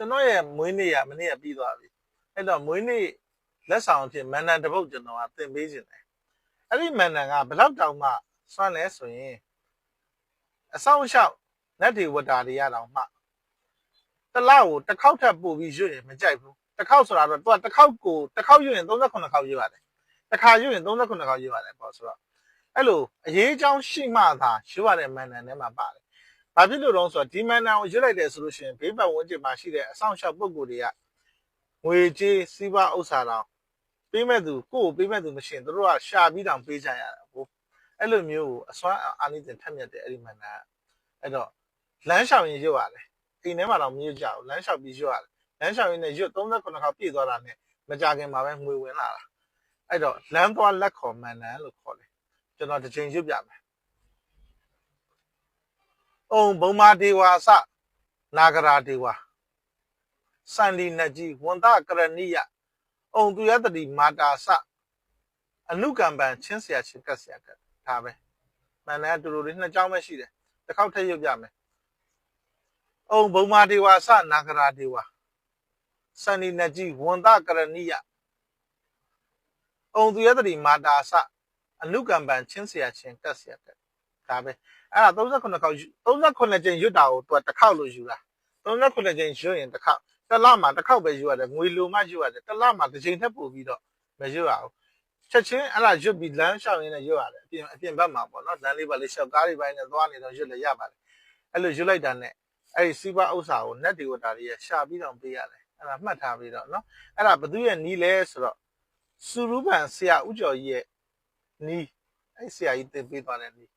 ကျွန်တော်ရဲ့မွေးနေ့ကမနေ့ကပြီးသွားပြီအဲ့တော့မွေးနေ့လက်ဆောင်အဖြစ်မန်နန်တစ်ပုတ်ကျွန်တော်ကသင်ပေးခြင်းတယ်အဲ့ဒီမန်နန်ကဘယ်လောက်တောင်မှစွမ်းလဲဆိုရင်အဆောင်လျှောက်နတ်တွေဝတ္တာတွေရတောင်မှတစ်လောက်ကိုတစ်ခေါက်ထပ်ပို့ပြီးရွတ်ရင်မကြိုက်ဘူးတစ်ခေါက်ဆိုတာတော့သူကတစ်ခေါက်ကိုတစ်ခေါက်ရွတ်ရင်38ခေါက်ရွတ်ရတယ်တစ်ခါရွတ်ရင်38ခေါက်ရွတ်ရတယ်ပေါ့ဆိုတော့အဲ့လိုအရေးအကြောင်းရှိမှသာရွတ်ရတဲ့မန်နန်ထဲမှာပါတယ်။ ဘာဖြစ်လို့လဲဆိုတော့ဒီမန်နန်ကိုရွတ်လိုက်တယ်ဆိုလို့ရှိရင်ဘေးပတ်ဝန်းကျင်မှာရှိတဲ့အဆောင်ရှောက်ပုံကိုယ်တွေကငွေကြေးစီးပွားဥစ္စာတောင်ပေးမဲ့သူကိုယ့်ကိုပေးမဲ့သူမရှိရင်တို့ကရှာပြီးတောင်ပေးကြရတာကိုအဲ့လိုမျိုးကိုအစွမ်းအာနိသင်ထက်မြက်တဲ့အဲ့ဒီမန်နန်ကအဲ့တော့လမ်းလျှောက်ရင်ရွတ်ရတယ်။အိမ်ထဲမှာတော့မရွတ်ကြဘူးလမ်းလျှောက်ပြီးရွတ်ရတယ်။လမ်းလျှောက်ရင်လည်းရွတ်38ခေါက်ပြည့်သွားတာနဲ့မကြခင်မှာပဲငွေဝင်လာတာ။အဲ့တော့လမ်းသွားလက်ခေါ်မန်နန်လို့ခေါ်တယ်။ကျွန်တော်တစ်ချိန်ရွတ်ပြမယ်။ အုံဘုံမာဒေဝါစနာဂရာဒေဝါစန္ဒီနကြီးဝန္တကရဏိယအုံသူရတတိမာတာစအနုကံပံချင်းဆရာချင်းကတ်ဆရာကတ်ဒါပဲမှန်တယ်တူတူလေးနှစ်ကြောင်းပဲရှိတယ်တစ်ခေါက်ထည့်ရုပ်ပြမယ်အုံဘုံမာဒေဝါစနာဂရာဒေဝါစန္ဒီနကြီးဝန္တကရဏိယအုံသူရတတိမာတာစအနုကံပံချင်းဆရာချင်းကတ်ဆရာကတ် ဒါပဲ။အဲ့ဒါ38ခေါက်38ကျင်းရွတ်တာကိုသူကတစ်ခေါက်လို့ယူတာ38ကျင်းရွတ်ရင်တစ်ခေါက်တစ်လမှာတစ်ခေါက်ပဲယူရတယ်ငွေလိုမှယူရတယ်တစ်လမှာတစ်ချိန်ထပ်ပို့ပြီးတော့မရွတ်ရဘူးချက်ချင်းအဲ့ဒါရွတ်ပြီးလမ်းလျှောက်ရင်းနဲ့ရွတ်ရတယ်အပြင်အပြင်ဘက်မှာပေါ့နော်လမ်းလေးပါလေးလျှောက်ကားတွေပိုင်းနဲ့သွားနေတော့ရွတ်လည်းရပါတယ်အဲ့လိုရွတ်လိုက်တာနဲ့အဲ့ဒီစီးပွားဥစ္စာကို net ဒီဝတာတွေကရှာပြီးတော့ပေးရတယ်အဲ့ဒါမှတ်ထားပြီးတော့နော်အဲ့ဒါဘသူရဲ့နီးလဲဆိုတော့စူရူပန်ဆရာဦးကျော်ကြီးရဲ့နီးအဲ့ဆရာကြီးသင်ပေးသွားတဲ့နီး